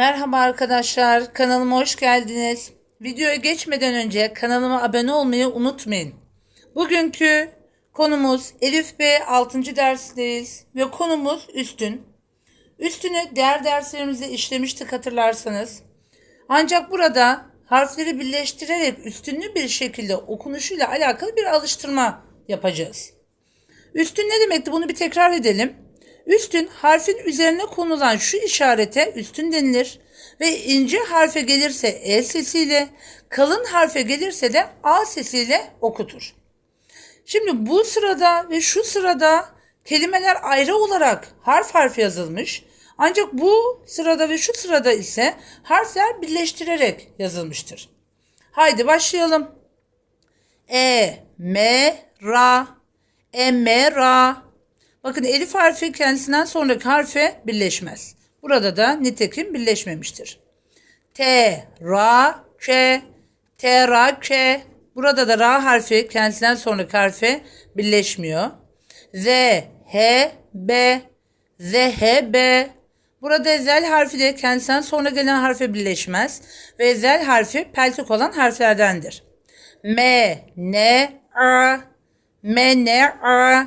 Merhaba arkadaşlar, kanalıma hoş geldiniz. Videoya geçmeden önce kanalıma abone olmayı unutmayın. Bugünkü konumuz Elif B 6. dersteyiz ve konumuz üstün. Üstünü diğer derslerimizde işlemiştik hatırlarsanız. Ancak burada harfleri birleştirerek üstünlü bir şekilde okunuşuyla alakalı bir alıştırma yapacağız. Üstün ne demekti? Bunu bir tekrar edelim. Üstün harfin üzerine konulan şu işarete üstün denilir ve ince harfe gelirse E sesiyle, kalın harfe gelirse de A sesiyle okutur. Şimdi bu sırada ve şu sırada kelimeler ayrı olarak harf harf yazılmış. Ancak bu sırada ve şu sırada ise harfler birleştirerek yazılmıştır. Haydi başlayalım. E, M, Ra, Emera. Bakın elif harfi kendisinden sonraki harfe birleşmez. Burada da nitekim birleşmemiştir. T, Ra, K, T, Ra, K. Burada da Ra harfi kendisinden sonraki harfe birleşmiyor. Z, H, B, Z, H, B. Burada zel harfi de kendisinden sonra gelen harfe birleşmez ve zel harfi peltik olan harflerdendir. M, N, A, M, N, A,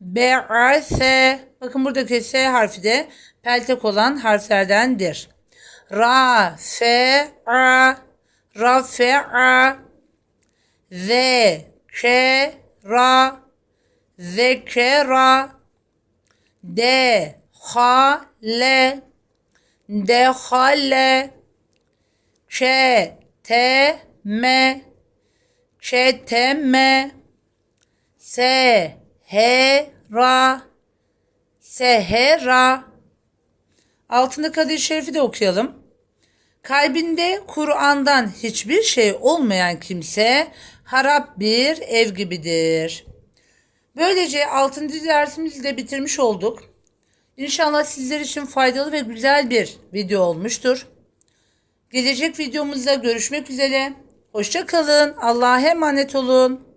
Le, Me, La, Le, Me, B, A, S, B, A, S. Bakın buradaki S harfi de peltek olan harflerdendir. Ra, F, A, Ra, F, A, Z, K, Ra, Z, K, Ra, D, H, L, D, H, L, Ç, T, M, Ç, T, M, S, H, Ra, S, H, Ra. Altındaki hadis-i şerifi de okuyalım. Kalbinde Kur'an'dan hiçbir şey olmayan kimse harap bir ev gibidir. Böylece 6. dersimizi de bitirmiş olduk. İnşallah sizler için faydalı ve güzel bir video olmuştur. Gelecek videomuzda görüşmek üzere. Hoşça kalın. Allah'a emanet olun.